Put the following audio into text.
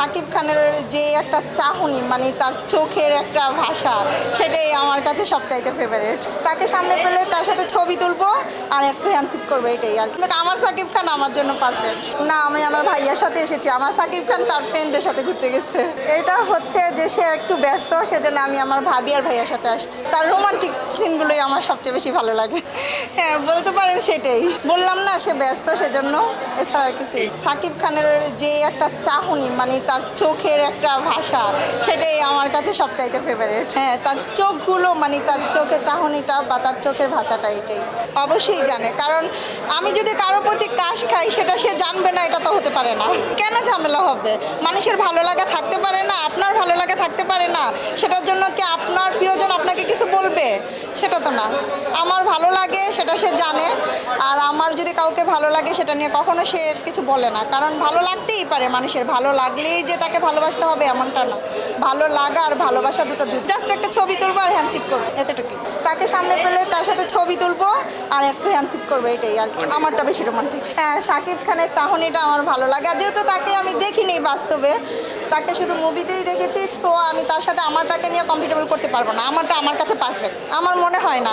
সাকিব খানের যে একটা চাহনি মানে তার চোখের একটা ভাষা, সেটাই আমার কাছে সবচাইতে ফেভারিট তাকে সামনে পেলে তার সাথে ছবি তুলবো আর হ্যান্ডশিপ করব, এটাই আর কিন্তু আমার সাকিব খান আমার জন্য পারফেক্ট না, আমি আমার ভাইয়ার সাথে এসেছি। আমার সাকিব খান তার ফ্রেন্ডদের সাথে ঘুরতে গেছে। এটা হচ্ছে যে সে একটু ব্যস্ত, সেজন্য আমি আমার ভাবি আর ভাইয়ার সাথে আসছি। তার রোমান্টিক সিনগুলোই আমার সবচেয়ে বেশি ভালো লাগে। হ্যাঁ বলতে পারেন সেটাই। বললাম না, সে ব্যস্ত, সেজন্য এছাড়া কিছু সাকিব খানের যে একটা চাহনি মানে তার চোখের একটা ভাষা, সেটাই আমার কাছে সবচাইতে ফেভারিট হ্যাঁ তার চোখগুলো মানে তার চোখের চাহনিটা বা তার চোখের ভাষাটা এটাই। অবশ্যই জানে, কারণ আমি যদি কারও প্রতি কাশ খাই, সেটা সে জানবে না, এটা তো হতে পারে না। কেন ঝামেলা হবে? মানুষের ভালো লাগা থাকতে পারে না, আপনার ভালো লাগা থাকতে পারে না। সেটার জন্য কি আপনার প্রিয়জন আপনাকে কিছু বলবে? সেটা তো না। আমার ভালো লাগে, সেটা সে জানে। আর আমার যদি কাউকে ভালো লাগে সেটা নিয়ে কখনো সে কিছু বলে না। কারণ ভালো লাগতেই পারে মানুষের। ভালো লাগলেই যে তাকে ভালোবাসতে হবে এমনটা না। ভালো লাগা আর ভালোবাসা দুটো জাস্ট একটা ছবি তুলবো আর হ্যান্ডশিপ করব এতটুকু তাকে সামনে পেলে তার সাথে ছবি তুলবো আর একটু হ্যান্ডশিপ করব এটাই আর কি। আমারটা বেশি রোমান্টিক হ্যাঁ শাকিব খানের চাহনিটা আমার ভালো লাগে। আর যেহেতু তাকে আমি দেখিনি বাস্তবে তাকে শুধু মুভিতেই দেখেছি সো আমি তার সাথে আমারটাকে নিয়ে কমফর্টেবল করতে পারব না। আমারটা আমার কাছে পারফেক্ট আমার মনে হয় না।